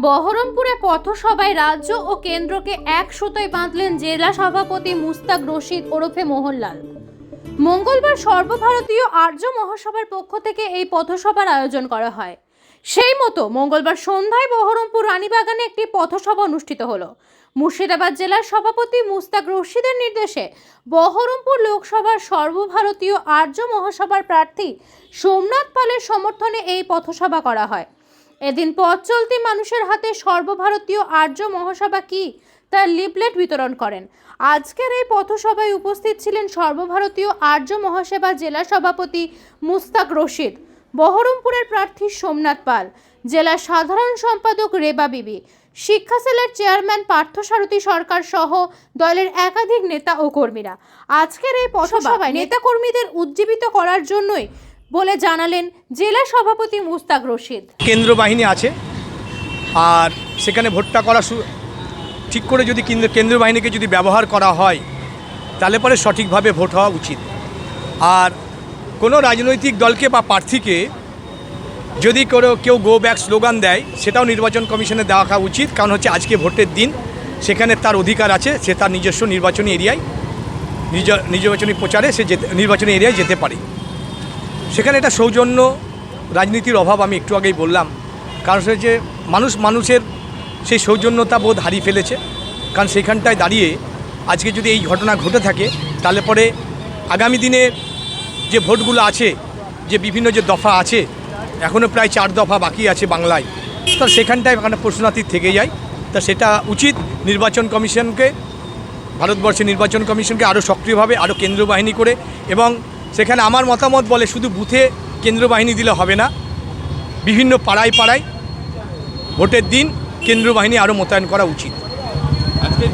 বহরমপুরে পথসভায় রাজ্য ও কেন্দ্রকে এক সুতোয় বাঁধলেন জেলা সভাপতি মুস্তাক রশিদ ওরফে মোহনলাল। মঙ্গলবার সর্বভারতীয় আর্য মহাসভার পক্ষ থেকে এই পথসভার আয়োজন করা হয়। সেই মতো মঙ্গলবার সন্ধ্যায় বহরমপুর রানীবাগানে একটি পথসভা অনুষ্ঠিত হলো। মুর্শিদাবাদ জেলার সভাপতি মুস্তাক রশিদের নির্দেশে বহরমপুর লোকসভার সর্বভারতীয় আর্য মহাসভার প্রার্থী সোমনাথ পালের সমর্থনে এই পথসভা করা হয়। এদিন পথ চলতি মানুষের হাতে সর্বভারতীয় আর্য মহাসভা কি তার লিপলেট বিতরণ করেন। আজকের এই পথসভায় উপস্থিত ছিলেন সর্বভারতীয় আর্য মহাসেবা জেলা সভাপতি মুস্তাক রশিদ। বহরমপুরের প্রার্থী সোমনাথ পাল জেলা সাধারণ সম্পাদক রেবা বিবি শিক্ষা সেলের চেয়ারম্যান পার্থসারথী সরকার সহ দলের একাধিক নেতা ও কর্মীরা। আজকের এই পথসভায় নেতাকর্মীদের উজ্জীবিত করার জন্যই বলে জানালেন জেলা সভাপতি মুস্তাক রশিদ। কেন্দ্র বাহিনী আছে আর সেখানে ভোটটা করা ঠিক করে যদি কেন্দ্র কেন্দ্র বাহিনীকে যদি ব্যবহার করা হয় তাহলে পরে সঠিকভাবে ভোট হওয়া উচিত। আর কোনো রাজনৈতিক দলকে বা প্রার্থীকে যদি কোনো, কেউ গো ব্যাক স্লোগান দেয়, সেটাও নির্বাচন কমিশনে দেওয়া উচিত। কারণ হচ্ছে আজকে ভোটের দিন, সেখানে তার অধিকার আছে, সে তার নিজস্ব নির্বাচনী এরিয়ায়, নিজ, নির্বাচনী প্রচারে সে যেতে, নির্বাচনী এরিয়ায় যেতে পারে। সেখানে একটা সৌজন্য, রাজনীতির অভাব আমি একটু আগেই বললাম। কারণ সে যে মানুষ, মানুষের সেই সৌজন্যতা বোধ হারিয়ে ফেলেছে। কারণ সেইখানটায় দাঁড়িয়ে আজকে যদি এই ঘটনা ঘটে থাকে, তাহলে পরে আগামী দিনে যে ভোটগুলো আছে, যে বিভিন্ন যে দফা আছে এখনও প্রায় চার দফা বাকি আছে বাংলায়। তো সেখানটায় একটা প্রশ্নাতীত থেকে যায়। তা সেটা উচিত নির্বাচন কমিশনকে, ভারতবর্ষের নির্বাচন কমিশনকে আরও সক্রিয়ভাবে আরও কেন্দ্র বাহিনী করে এবং সেখানে আমার মতামত বলে শুধু বুথে কেন্দ্র বাহিনী দিলে হবে না, বিভিন্ন পাড়ায় পাড়ায় ভোটের দিন কেন্দ্র বাহিনী আরও মোতায়েন করা উচিত। আজকে